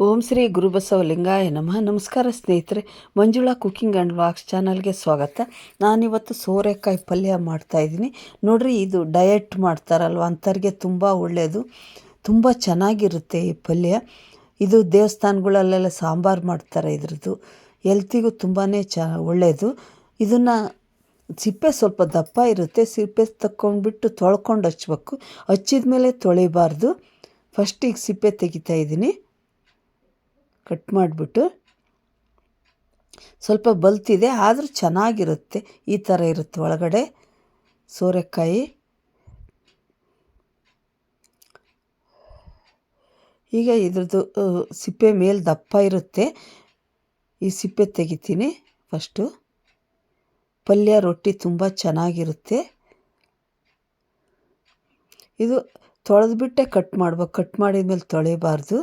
ಓಂ ಶ್ರೀ ಗುರುಬಸವ ಲಿಂಗಾಯ ನಮಃ. ನಮಸ್ಕಾರ ಸ್ನೇಹಿತರೆ, ಮಂಜುಳಾ ಕುಕ್ಕಿಂಗ್ ಆ್ಯಂಡ್ ವಾಕ್ಸ್ ಚಾನಲ್ಗೆ ಸ್ವಾಗತ. ನಾನಿವತ್ತು ಸೋರೆಕಾಯಿ ಪಲ್ಯ ಮಾಡ್ತಾಯಿದ್ದೀನಿ ನೋಡಿರಿ, ಇದು ಡಯಟ್ ಮಾಡ್ತಾರಲ್ವ ಅಂಥವ್ರಿಗೆ ತುಂಬ ಒಳ್ಳೆಯದು ತುಂಬ ಚೆನ್ನಾಗಿರುತ್ತೆ ಈ ಪಲ್ಯ. ಇದು ದೇವಸ್ಥಾನಗಳಲ್ಲೆಲ್ಲ ಸಾಂಬಾರು ಮಾಡ್ತಾರೆ ಇದ್ರದ್ದು. ಎಲ್ತಿಗೂ ತುಂಬಾ ಚ ಒಳ್ಳೆಯದು ಇದನ್ನು ಸಿಪ್ಪೆ ಸ್ವಲ್ಪ ದಪ್ಪ ಇರುತ್ತೆ, ಸಿಪ್ಪೆ ತಕ್ಕೊಂಡ್ಬಿಟ್ಟು ತೊಳ್ಕೊಂಡು ಹಚ್ಬೇಕು. ಹಚ್ಚಿದ ಮೇಲೆ ತೊಳಿಬಾರ್ದು ಫಸ್ಟಿಗೆ ಸಿಪ್ಪೆ ತೆಗಿತಾ ಇದ್ದೀನಿ. ಕಟ್ ಮಾಡಿಬಿಟ್ಟು ಸ್ವಲ್ಪ ಬಲ್ತಿದೆ, ಆದರೂ ಚೆನ್ನಾಗಿರುತ್ತೆ. ಈ ಥರ ಇರುತ್ತೆ ಒಳಗಡೆ ಸೋರೆಕಾಯಿ. ಈಗ ಇದ್ರದ್ದು ಸಿಪ್ಪೆ ಮೇಲೆ ದಪ್ಪ ಇರುತ್ತೆ. ಈ ಸಿಪ್ಪೆ ತೆಗಿತೀನಿ ಫಸ್ಟು. ಪಲ್ಯ ರೊಟ್ಟಿ ತುಂಬ ಚೆನ್ನಾಗಿರುತ್ತೆ. ಇದು ತೊಳೆದ್ಬಿಟ್ಟೆ ಕಟ್ ಮಾಡ್ಬೇಕು. ಕಟ್ ಮಾಡಿದ ಮೇಲೆ ತೊಳಿಬಾರ್ದು.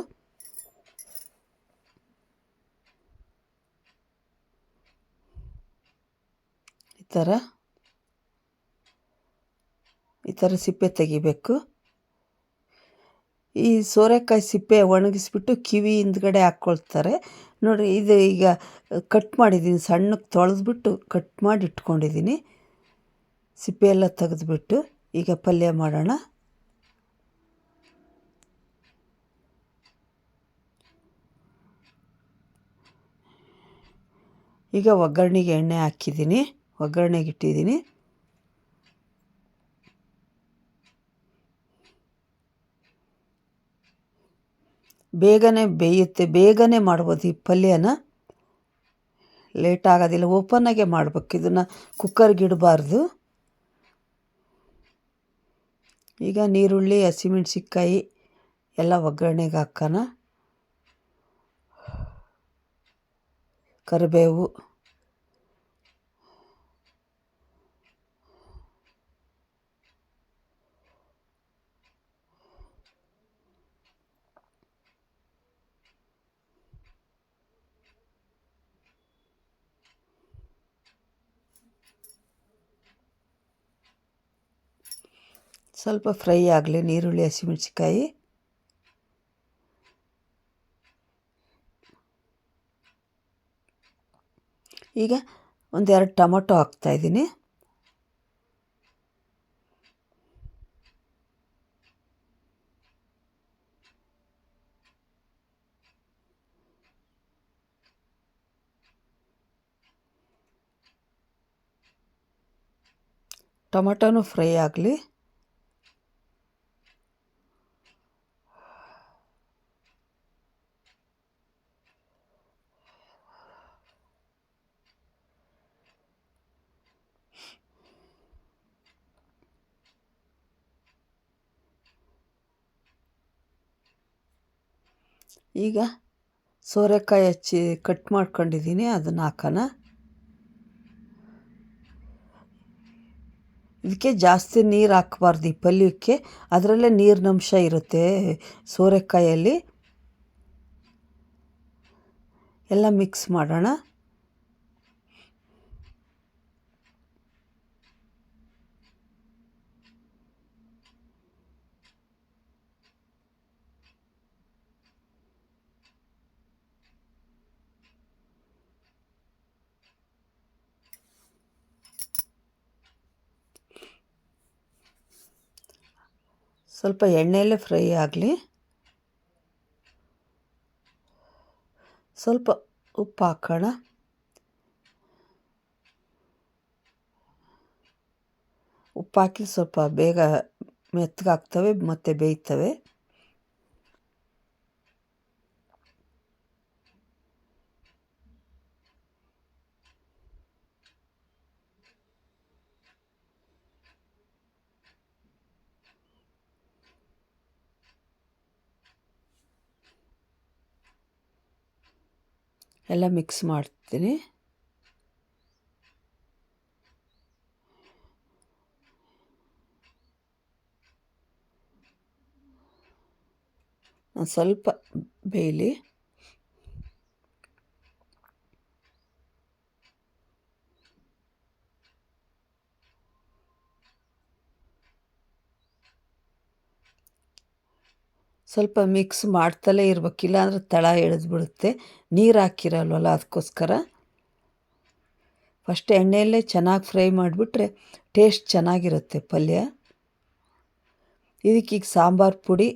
ಥರ ಈ ಥರ ಸಿಪ್ಪೆ ತೆಗಿಬೇಕು. ಈ ಸೋರೆಕಾಯಿ ಸಿಪ್ಪೆ ಒಣಗಿಸ್ಬಿಟ್ಟು ಕಿವಿ ಹಿಂದ್ಗಡೆ ಹಾಕ್ಕೊಳ್ತಾರೆ ನೋಡಿ ಇದು ಈಗ ಕಟ್ ಮಾಡಿದ್ದೀನಿ ಸಣ್ಣಕ್ಕೆ ತೊಳೆದ್ಬಿಟ್ಟು ಕಟ್ ಮಾಡಿ ಇಟ್ಕೊಂಡಿದ್ದೀನಿ. ಸಿಪ್ಪೆ ಎಲ್ಲ ತೆಗೆದ್ಬಿಟ್ಟು ಈಗ ಪಲ್ಯ ಮಾಡೋಣ. ಈಗ ಒಗ್ಗರಣೆಗೆ ಎಣ್ಣೆ ಹಾಕಿದ್ದೀನಿ. ಒಗ್ಗರಣೆಗೆ ಇಟ್ಟಿದ್ದೀನಿ. ಬೇಗನೆ ಬೇಯುತ್ತೆ. ಬೇಗನೆ ಮಾಡ್ಬೋದು ಈ ಪಲ್ಯನ. ಲೇಟ್ ಆಗೋದಿಲ್ಲ. ಓಪನ್ನಾಗೆ ಮಾಡಬೇಕು. ಇದನ್ನು ಕುಕ್ಕರ್ಗೆ ಇಡಬಾರ್ದು. ಈಗ ನೀರುಳ್ಳಿ, ಹಸಿಮೆಣ್ಸಿನ್ಕಾಯಿ ಎಲ್ಲ ಒಗ್ಗರಣೆಗೆ ಹಾಕೋಣ. ಕರಿಬೇವು. ಸ್ವಲ್ಪ ಫ್ರೈ ಆಗಲಿ ನೀರುಳ್ಳಿ ಹಸಿಮೆಣ್ಸಿಕಾಯಿ ಈಗ ಒಂದೆರಡು ಟೊಮೊಟೊ ಹಾಕ್ತಾಯಿದ್ದೀನಿ ಟೊಮೊಟೊನೂ ಫ್ರೈ ಆಗಲಿ. ಈಗ ಸೋರೆಕಾಯಿ ಹಚ್ಚಿ ಕಟ್ ಮಾಡ್ಕೊಂಡಿದ್ದೀನಿ, ಅದನ್ನು ಹಾಕೋಣ. ಇದಕ್ಕೆ ಜಾಸ್ತಿ ನೀರು ಹಾಕಬಾರ್ದು ಈ ಪಲ್ಯಕ್ಕೆ. ಅದರಲ್ಲೇ ನೀರಿನಂಶ ಇರುತ್ತೆ ಸೋರೆಕಾಯಲ್ಲಿ. ಎಲ್ಲ ಮಿಕ್ಸ್ ಮಾಡೋಣ. ಸ್ವಲ್ಪ ಎಣ್ಣೆಯಲ್ಲೇ ಫ್ರೈ ಆಗಲಿ. ಸ್ವಲ್ಪ ಉಪ್ಪು ಹಾಕೋಣ. ಉಪ್ಪು ಹಾಕಿ ಸ್ವಲ್ಪ ಬೇಗ ಮೆತ್ತಗಾಗ್ತವೆ ಮತ್ತು ಬೇಯ್ತವೆ. ಎಲ್ಲ ಮಿಕ್ಸ್ ಮಾಡ್ತೀನಿ. ಸ್ವಲ್ಪ ಬೇಯಲಿ ಸ್ವಲ್ಪ ಮಿಕ್ಸ್ ಮಾಡ್ತಲೇ ಇರಬೇಕು. ಅಂದರೆ ತಳ ಎಳೆದ್ಬಿಡುತ್ತೆ. ನೀರು ಹಾಕಿರಲ್ವಲ್ಲ ಅದಕ್ಕೋಸ್ಕರ ಫಸ್ಟ್ ಎಣ್ಣೆಯಲ್ಲೇ ಚೆನ್ನಾಗಿ ಫ್ರೈ ಮಾಡಿಬಿಟ್ರೆ ಟೇಸ್ಟ್ ಚೆನ್ನಾಗಿರುತ್ತೆ ಪಲ್ಯ. ಇದಕ್ಕೀಗ ಸಾಂಬಾರು ಪುಡಿ.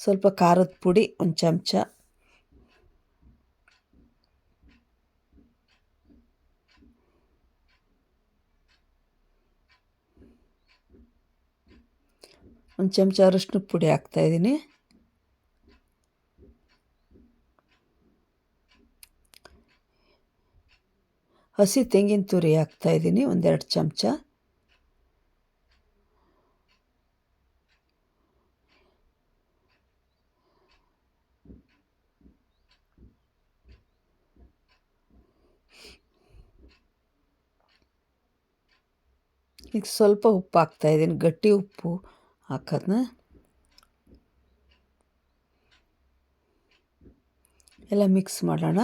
ಸ್ವಲ್ಪ ಖಾರದ ಪುಡಿ ಒಂದು ಚಮಚ. ಒಂದು ಚಮಚ ಅರಶಿನ ಪುಡಿ ಹಾಕ್ತಾಯಿದ್ದೀನಿ ಹಸಿ ತೆಂಗಿನ ತುರಿ ಹಾಕ್ತಾಯಿದ್ದೀನಿ ಒಂದೆರಡು ಚಮಚ ಈಗ ಸ್ವಲ್ಪ ಉಪ್ಪು ಹಾಕ್ತಾಯಿದ್ದೀನಿ ಗಟ್ಟಿ ಉಪ್ಪು ಹಾಕೋದನ್ನ ಎಲ್ಲ ಮಿಕ್ಸ್ ಮಾಡೋಣ.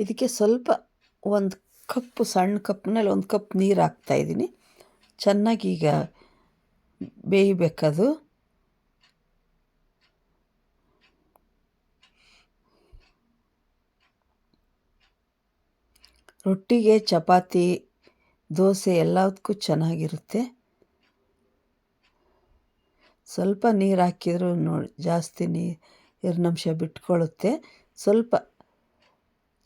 ಇದಕ್ಕೆ ಸ್ವಲ್ಪ ಒಂದು ಕಪ್ಪು, ಸಣ್ಣ ಕಪ್ನಲ್ಲಿ ಒಂದು ಕಪ್ ನೀರು ಹಾಕ್ತಾಯಿದ್ದೀನಿ ಚೆನ್ನಾಗಿ ಈಗ ಬೇಯಬೇಕದು. ರೊಟ್ಟಿಗೆ, ಚಪಾತಿ, ದೋಸೆ ಎಲ್ಲದಕ್ಕೂ ಚೆನ್ನಾಗಿರುತ್ತೆ. ಸ್ವಲ್ಪ ನೀರು ಹಾಕಿದರೂ ನೋಡಿ ಜಾಸ್ತಿ ನೀರಿನಂಶ ಬಿಟ್ಕೊಳ್ಳುತ್ತೆ ಸ್ವಲ್ಪ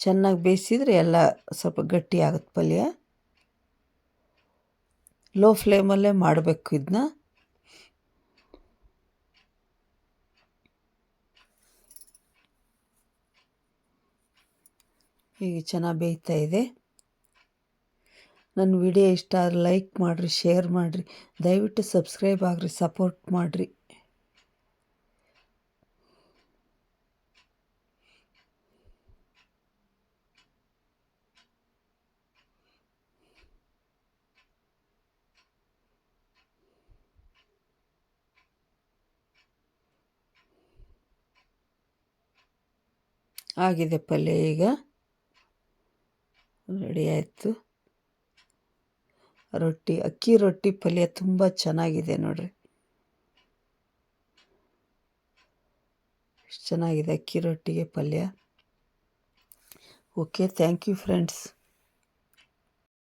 ಚೆನ್ನಾಗಿ ಬೇಯಿಸಿದರೆ ಎಲ್ಲ ಸ್ವಲ್ಪ ಗಟ್ಟಿ ಆಗುತ್ತೆ ಪಲ್ಯ. ಲೋ ಫ್ಲೇಮಲ್ಲೇ ಮಾಡಬೇಕು ಇದನ್ನ ಈಗ ಚೆನ್ನಾಗಿ ಬೇಯ್ತಾ ಇದೆ. ನನ್ನ ವಿಡಿಯೋ ಇಷ್ಟ ಆದರೆ ಲೈಕ್ ಮಾಡಿರಿ ಶೇರ್ ಮಾಡಿರಿ. ದಯವಿಟ್ಟು ಸಬ್ಸ್ಕ್ರೈಬ್ ಆಗಿರಿ ಸಪೋರ್ಟ್ ಮಾಡಿರಿ. ಆಗಿದೆ ಪಲ್ಯ ಈಗ. ರೆಡಿ ಆಯಿತು. ರೊಟ್ಟಿ, ಅಕ್ಕಿ ರೊಟ್ಟಿ ಪಲ್ಯ ತುಂಬ ಚೆನ್ನಾಗಿದೆ ನೋಡ್ರಿ. ಎಷ್ಟು ಚೆನ್ನಾಗಿದೆ ಅಕ್ಕಿ ರೊಟ್ಟಿಗೆ ಪಲ್ಯ. Okay thank you friends